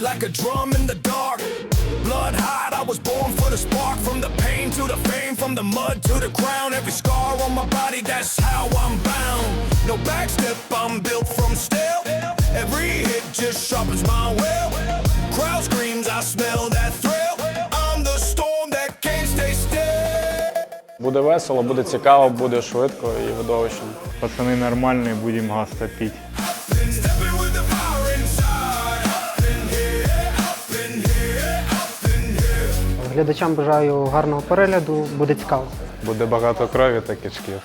like a drum in the dark. Blood hot, I was born for the spark. From the pain to the fame, from the mud to the crown. Every scar on my body, that's how I'm bound. No backstep, I'm built from steel. Every hit just sharpens my will. Crowd screams, I smell that thrill. I'm the storm that can't stay still. Буде весело, буде цікаво, буде швидко і видовищно. Пацаны нормальные, будем газ топить. Глядачам бажаю гарного перегляду, буде цікаво. Буде багато крові та кишків.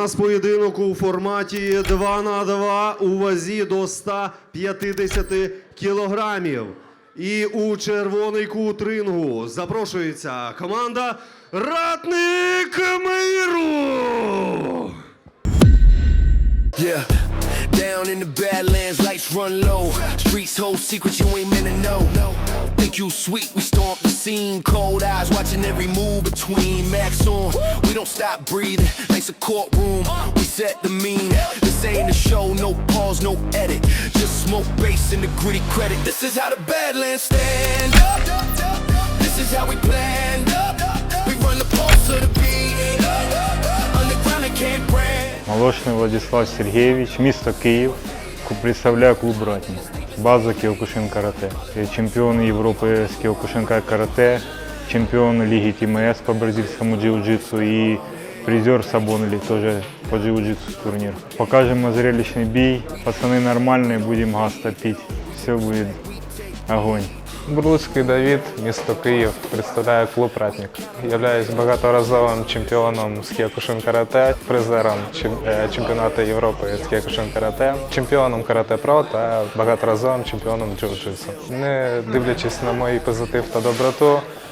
Нас поєдинок у форматі 2 на 2 у вазі до 150 кілограмів. І у червоний кут рингу запрошується команда Ратник Миру. Yeah. Down in the Badlands, lights run low. Streets hold secrets you ain't meant to know. Think you sweet, we storm the scene. Cold eyes watching every move between. Max on, we don't stop breathing. Nice a courtroom, we set the mean. This ain't a show, no pause, no edit. Just smoke bass and the gritty credit. This is how the Badlands stand up. This is how we planned up. We run the pulse of the beat. Underground and can't brand. Молочний Владислав Сергійович, місто Київ. Ку- Представляю клуб Ратні. База Кіокушин Карате. Чемпіон Європи з Кіокушинка Карате, чемпіон Ліги ТМС по бразильському джиу-джитсу і призер Сабонелі теж по джиу-джитсу турнір. Покажемо зрелищний бій. Пацани нормальні, будемо газ топити. Все буде огонь. Бруцький Давід, місто Київ, представляє клуб Ратник. Являюсь багаторазовим чемпіоном з Кіокушин Карате, призером е, чемпіонату Європи з Кіокушин Карате, чемпіоном Карате Про та багаторазовим чемпіоном джиу-джитсу. Не дивлячись на мій позитив та доброту,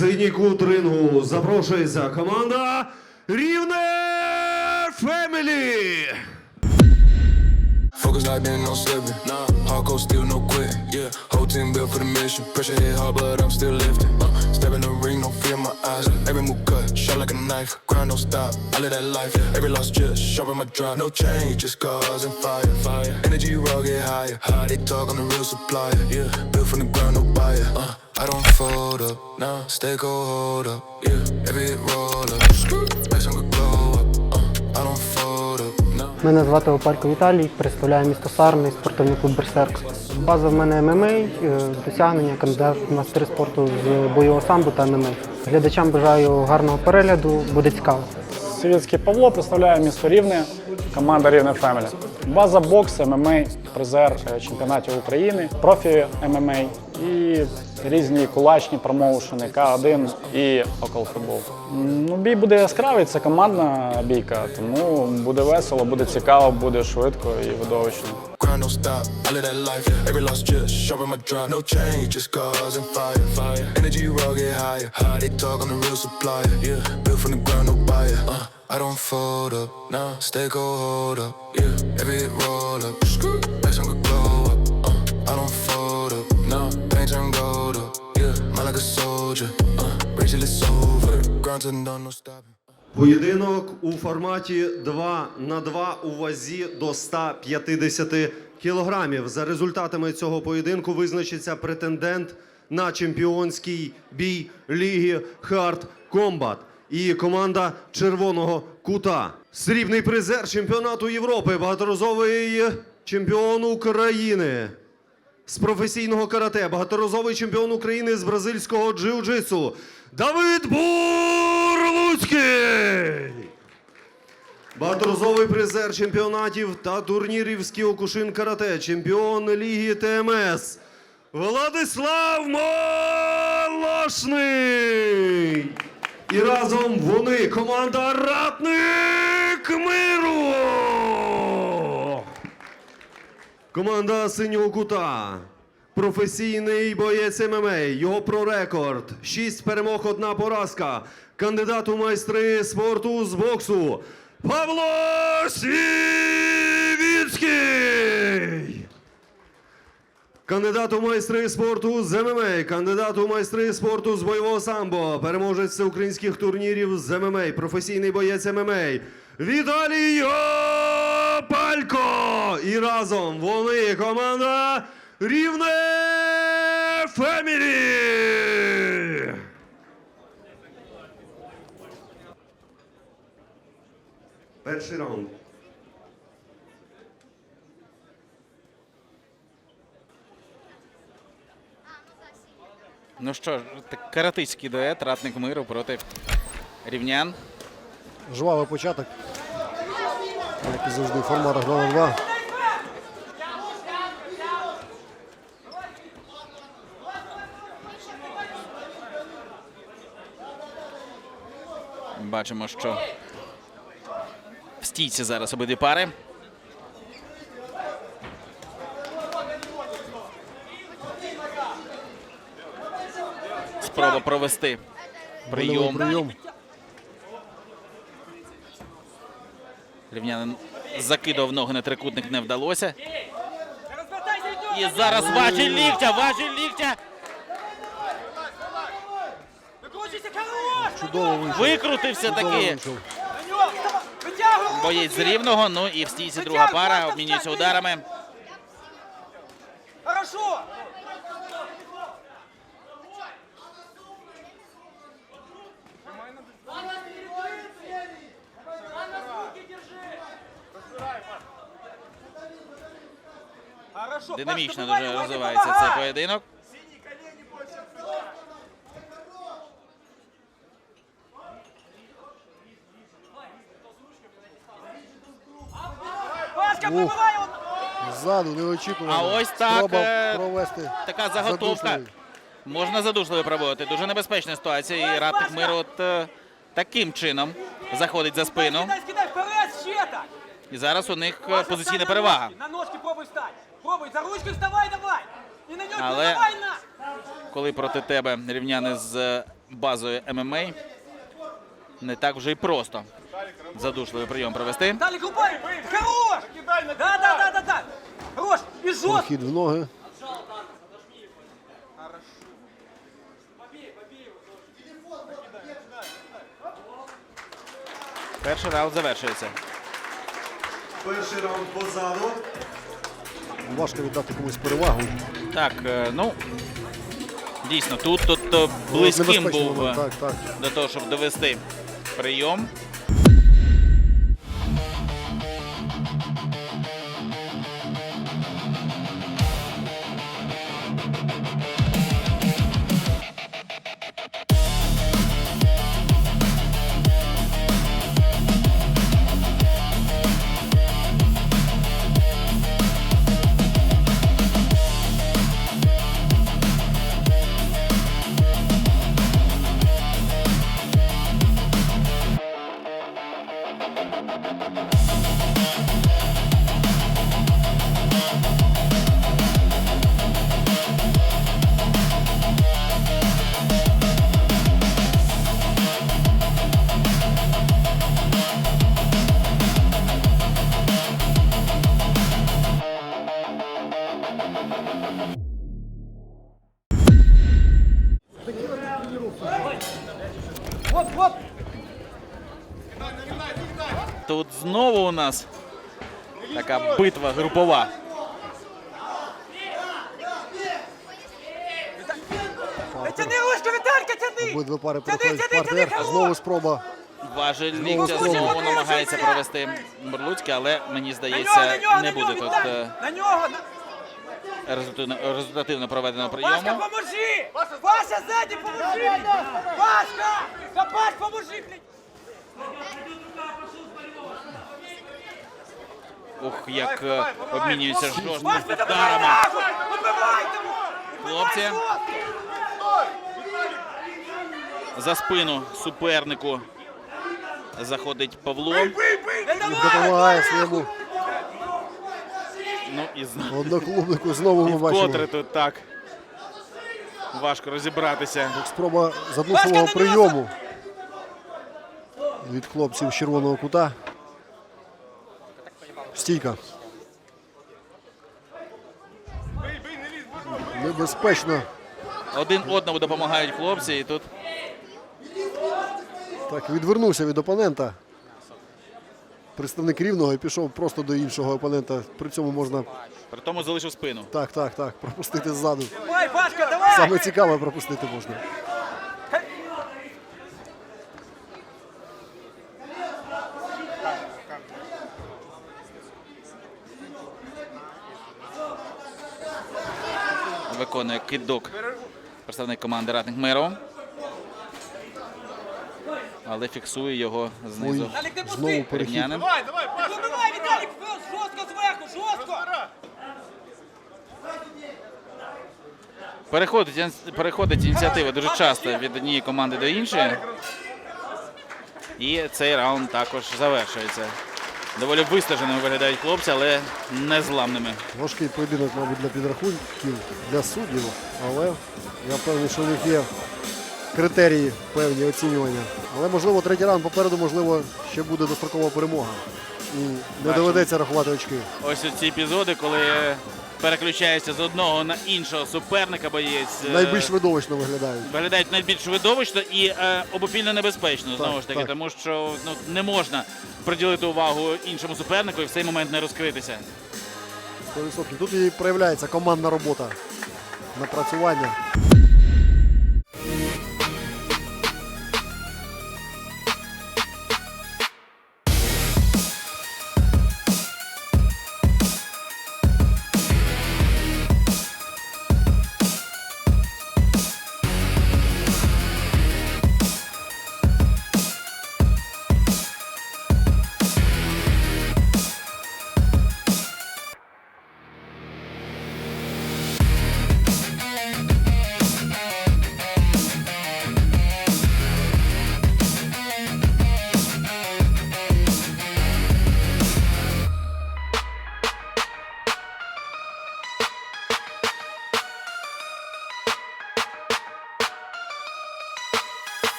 синій кут рингу запрошується команда Рівне Фемілі. Focus like been no slipping. Nah, hardcore still no quitting. Yeah, whole team built for the mission. Pressure hit hard, but I'm still lifting. Uh, step in the ring, no fear in my eyes. Every move cut, sharp like a knife. Grind don't stop. I live that life. Every loss just sharpen my drive. No change, just cause and fire. Fire. Energy raw get higher. High they talk on the real supplier. Yeah, built from the ground, no buyer. Uh, I don't fold up. Nah, stay cold, hold up. Yeah, every hit roll up. Мене звати Опалько Віталій, представляю місто Сарни, спортивний клуб Берсерк. База в мене ММА, е, досягнення, кандидат в мастери спорту з бойового самбо та ММА. Глядачам бажаю гарного перегляду, буде цікаво. Савіцький Павло представляє місто Рівне, команда Рівне Фемелі. База бокс, ММА, призер е, чемпіонатів України, профі ММА і різні кулачні промоушени, К1 і околофутбол. Ну, бій буде яскравий, це командна бійка, тому буде весело, буде цікаво, буде швидко і видовищно. I my. Uh, don't fold up. Nah, stay cold, hold up. Yeah, every roll up. Make some good glow up. Uh, I don't fold up. Nah, pain turn gold up. Yeah, mind like a soldier. Uh, race till Поєдинок у форматі 2 на 2 у вазі до 150 кілограмів. За результатами цього поєдинку визначиться претендент на чемпіонський бій Ліги Хард Комбат і команда Червоного Кута. Срібний призер чемпіонату Європи, багаторазовий чемпіон України з професійного карате, багаторазовий чемпіон України з бразильського джиу-джитсу Давид Бурлуцький. Багаторазовий призер чемпіонатів та турнірів з Кіокушин карате, чемпіон Ліги ТМС Владислав Молошний. І разом вони команда Ратник Миру. Команда синього кута. Професійний боєць ММА. Його прорекорд. Шість перемог, одна поразка. Кандидат у майстри спорту з боксу. Павло Сівіцький. Кандидат у майстри спорту з ММА, кандидат у майстри спорту з бойового самбо, переможець всеукраїнських турнірів з ММА, професійний боєць ММА Віталій Палько! І разом вони команда Рівне Фемілі! Перший раунд. Ну що ж, так, каратиський дует, ратник миру проти рівнян. Жвавий початок. Як і завжди, форма 2 на 2. Бачимо, що в стійці зараз обидві пари. Спроба провести прийом. прийом. Рівнянин закидав ноги на трикутник, не вдалося. І зараз важіль ліктя, важіль ліктя. Чудово вийшов. Викрутився Чудово таки. вийшов. Боєць з рівного. Ну і в стійці друга пара обмінюється ударами. Хорошо! Хорошо, Динамічно дуже розвивається цей поєдинок. Ух. Ззаду неочікувано. А ось так, Спроба е, провести. Така заготовка. задушливий. Можна задушливо пробувати. Дуже небезпечна ситуація. І ратник миру от е, таким чином заходить за спину. Кидай, кидай, вперед, ще так! І зараз у них е, позиційна перевага. На ножки пробуй встать. Пробуй, за ручки вставай, давай! І на нього Але- давай на! Коли проти тебе рівняни з е, базою ММА, не так вже й просто задушливий прийом провести. Далі крупай! Хорош! Да, да, да, да, да! Хорош! І жорстко! Прохід в ноги. Перший раунд завершується. Перший раунд позаду. Важко віддати комусь перевагу. Так, е, ну дійсно, тут, тут е, близьким був момент, е, Так, так. до того, щоб довести прийом. Тут знову у нас така битва групова. Тяни ручку, Віталька, тяни! Пари переходять в хорош! Знову спроба Важель Знову ліктя знову намагається провести Морлуцький, але мені здається, не буде тут На нього! результативно, результативно проведеного Пашка, прийому. поможи! Паша, сзади, поможи! Пашка! Копать, поможи, блядь! Ух, як обмінюються жорстко Паш, ударами. Хлопці. За спину супернику заходить Павло. Допомагає своєму Ну і знову. одноклубнику. Знову ми Вкотре бачимо. тут так. Важко розібратися. Спроба задушливого прийому від хлопців з червоного кута. Стійка. Небезпечно. Один одному допомагають хлопці, і тут Так, відвернувся від опонента. Представник рівного і пішов просто до іншого опонента. При цьому можна при тому залишив спину. так, так, так, пропустити ззаду. Давай, Пашка, давай! Саме цікаве пропустити можна. Виконує кидок представник команди Ратник Миров. Але фіксує його знизу. Пусти! Знову перехід. Рівнянин. Вибивай, Віталік, жорстко зверху, жорстко! Переходить, переходить ініціатива дуже часто від однієї команди до іншої. І цей раунд також завершується. Доволі вистаженими виглядають хлопці, але незламними. Важкий поєдинок, мабуть, для підрахунків, для суддів, але я впевнений, що у них є критерії певні оцінювання. Але можливо третій раунд попереду, можливо, ще буде дострокова перемога. І не доведеться рахувати очки. Ось ці епізоди, коли переключається з одного на іншого суперника, боєць. є Найбільш видовищно виглядають. виглядають найбільш видовищно і е, обопільно небезпечно. Знову ж таки, так. тому що ну, не можна приділити увагу іншому супернику і в цей момент не розкритися. 100%. Тут і проявляється командна робота, напрацювання.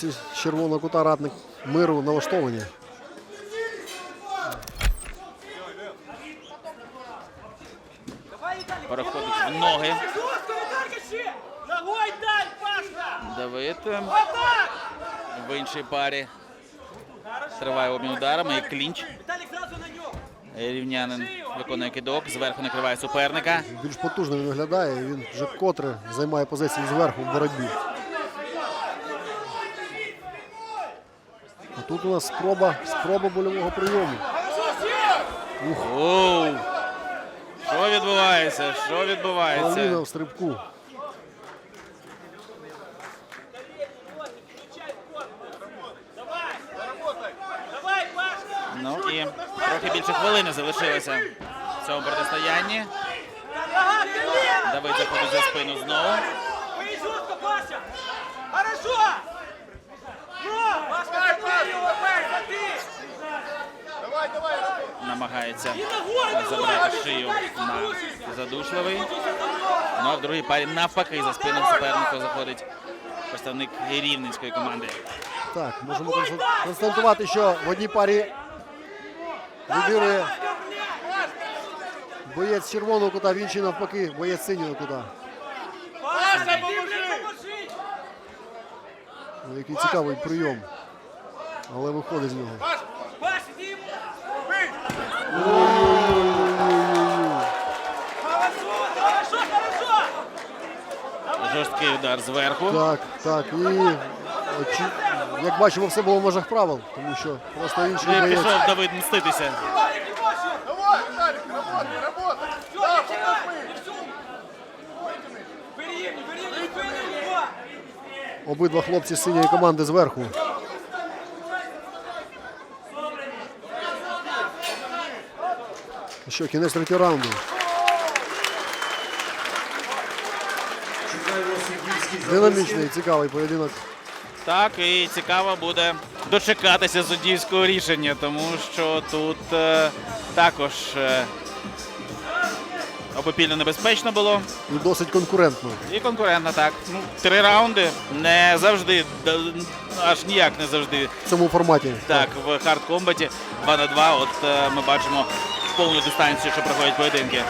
Хлопці з червоного кута радник миру налаштовані. Переходить в ноги. Давид в іншій парі. Триває обмін ударами і клінч. Рівнянин виконує кидок, зверху накриває суперника. Більш потужно він виглядає. Він вже котре займає позицію зверху в боротьбі. Тут у нас спроба, спроба больового прийому. Оу! Що відбувається? Що відбувається? Павліна в стрибку. Давай, Пашка! Ну і трохи більше хвилини залишилося в цьому протистоянні. Давид заходить за спину знову. Хорошо! Ну, Пашка, забий його, Пашка, ти! Намагається забрати шию на задушливий. Ну а в другій парі навпаки за спину суперника заходить представник рівненської команди. Так, можемо констат- констатувати, що в одній парі лідирує боєць червоного кута, в іншій навпаки, боєць синього кута. Паша, ти, блядь, поможи! Ну, Який цікавий прийом. Але виходить з нього. Жорсткий удар зверху. Так, так. І очі- як бачимо, все було в межах правил, тому що просто інший боєць. пішов Давид мститися. Вирівнюй, Обидва хлопці з синьої команди зверху. Що, кінець третього раунду. Динамічний, цікавий поєдинок. Так, і цікаво буде дочекатися суддівського рішення, тому що тут е, також е, обопільно небезпечно було. І досить конкурентно. І конкурентно, так. Ну, три раунди не завжди, аж ніяк не завжди. В цьому форматі. Так, в хард-комбаті 2 на 2. От е, ми бачимо повну дистанцію, що проходять поєдинки.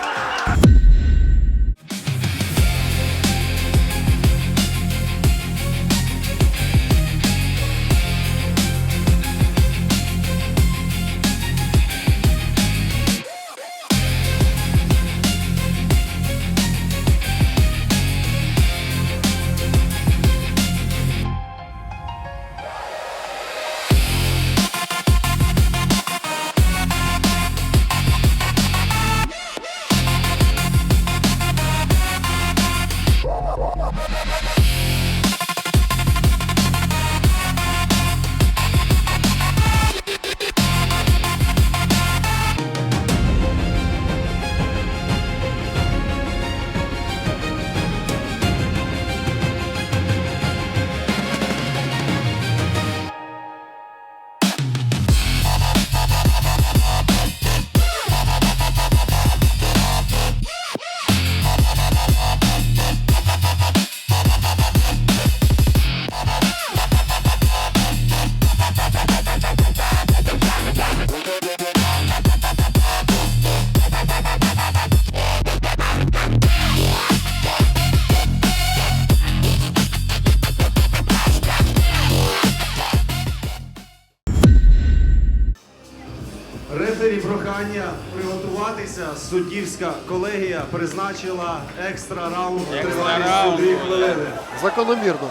Рефері прохання приготуватися. Суддівська колегія призначила екстра раунд Екстра тривалістю дві хвилини. Закономірно.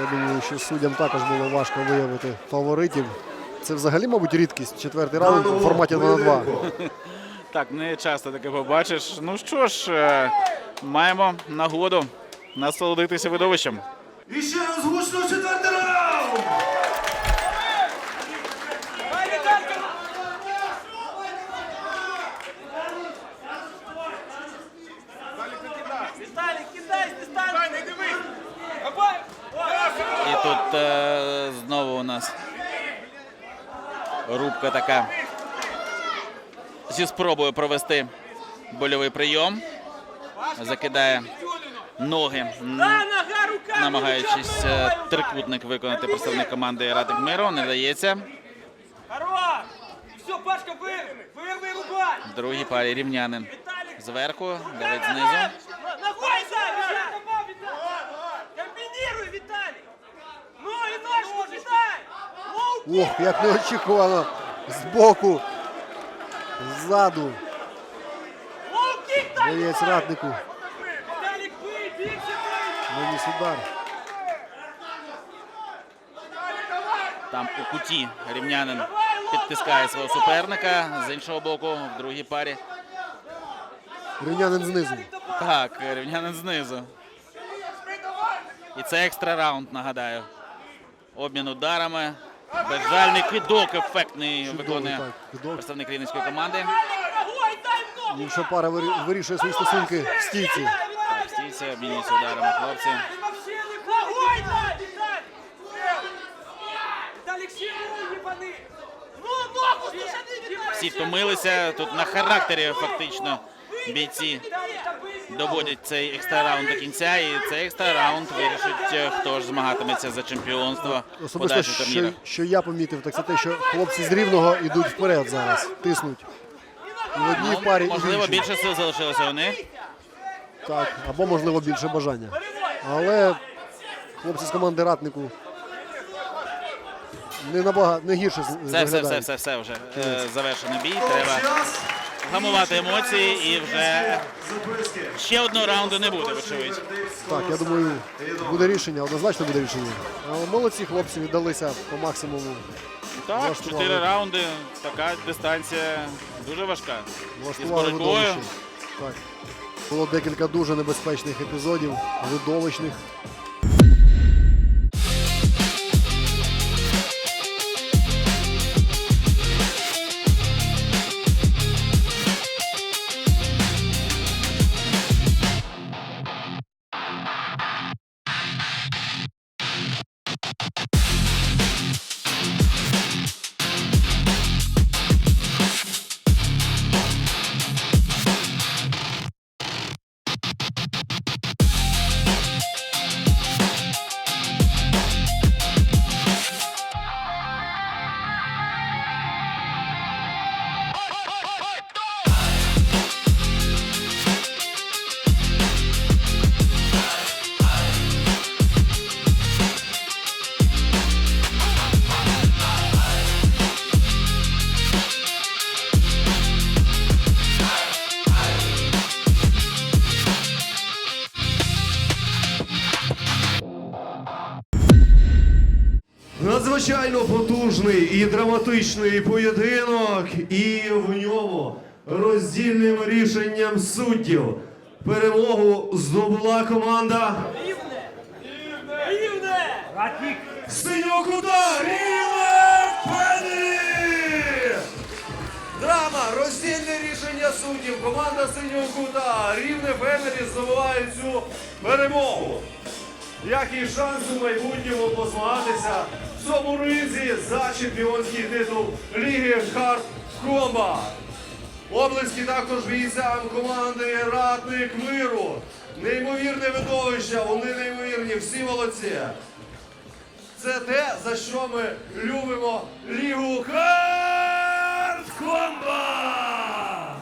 Я думаю, що суддям також було важко виявити фаворитів. Це взагалі, мабуть, рідкість. Четвертий раунд у форматі 2 на 2. Так, не часто таке побачиш. Ну що ж, е, маємо нагоду насолодитися видовищем. І ще раз гучно четвертий раунд! Давай, Віталька! Віталій, кидай з дистанції! Не дивись! Давай! І тут е, знову у нас рубка така зі спробою провести больовий прийом. Закидає ноги, намагаючись е, трикутник виконати представник команди Радик Миру. Не вдається. Другій парі рівнянин зверху, Давид знизу. Ногой за! Комбинируй, Виталий! Ну и ножку кидай! Лоу Ох, як неочікувано. Збоку. Ззаду. бейся, бей! Виніс удар. Там у куті рівнянин підтискає свого суперника. З іншого боку, в другій парі. Рівнянин знизу. Так, рівнянин знизу. І це екстра раунд, нагадаю. Обмін ударами. Безжальний кидок ефектний Чудовий, виконує так, кидок. представник рівненської команди. Ногой дай в ногу! Інша пара вирі- вирішує свої стосунки в стійці. Так, стійці, обмінюються ударами хлопці. Ногой дай, Виталий! Виталик, сильный ебаный! Ну, ногу слушай, Виталик! Всі втомилися. Тут на характері фактично бійці Виталик, да быстро! доводять цей екстра раунд до кінця, і цей екстра раунд вирішить, е, хто ж змагатиметься за чемпіонство Особисто, подальших що, що я помітив, так це те, що хлопці з рівного йдуть вперед зараз, тиснуть. І в одній Ну, парі, і в можливо, іншій. більше сил залишилося у них. Так, або можливо більше бажання. Але хлопці з команди ратнику не набагато не гірше з- Все, все, все, виглядають. все, все вже е, завершено бій. Треба гамувати емоції і вже ще одного раунду не буде, вочевидь. Так, я думаю, буде рішення, однозначно буде рішення. Але молодці хлопці віддалися по максимуму. Так, Влаштували. чотири раунди. Така дистанція дуже важка. І з Влаштували боротьбою. видовище. Так. Було декілька дуже небезпечних епізодів, видовищних. Потужний і драматичний поєдинок, і в ньому роздільним рішенням суддів. Перемогу здобула команда. Синього кута Рівне! Фенері! Драма, роздільне рішення суддів. Команда Синього кута Рівне Фенері здобуває цю перемогу як і шанс у майбутньому позмагатися в цьому ризі за чемпіонський титул Ліги Хард Комба. Облески також бійцям команди Ратник Миру. Неймовірне видовище, вони неймовірні, всі молодці. Це те, за що ми любимо Лігу Хард Комба!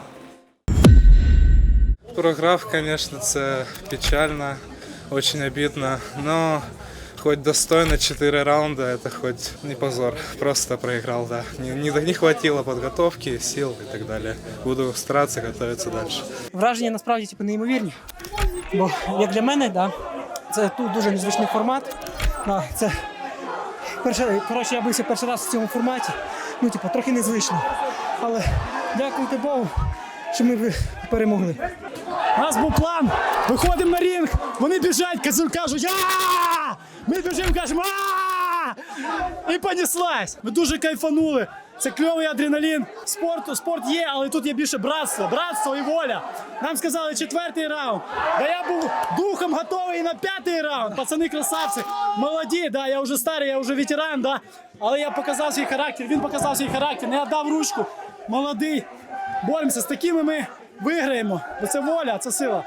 Програв, конечно, це печально, очень обидно, но хоть достойно 4 раунда, это хоть не позор, просто проиграл, да. Не, не, не хватило подготовки, сил и так далее. Буду стараться готовиться дальше. Враження насправді типу, неймовірні. Бо як для мене, да, це тут дуже незвичний формат. Да, це перше, коротше, я бився перший раз в цьому форматі. Ну, типу, трохи незвично. Але дякувати Богу, що ми перемогли. У нас був план. Виходимо на ринг, вони біжать, кажуть, а Ми біжимо, кажемо, І понеслась. Ми дуже кайфанули. Це кльовий адреналін. Спорту, спорт є, але тут є більше братство, братство і воля. Нам сказали четвертий раунд. Да я був духом готовий на п'ятий раунд. Пацани красавці, молоді, да, я вже старий, я вже ветеран, да. Але я показав свій характер, він показав свій характер, не віддав ручку. Молодий. Боремося з такими ми виграємо. Бо це воля, це сила.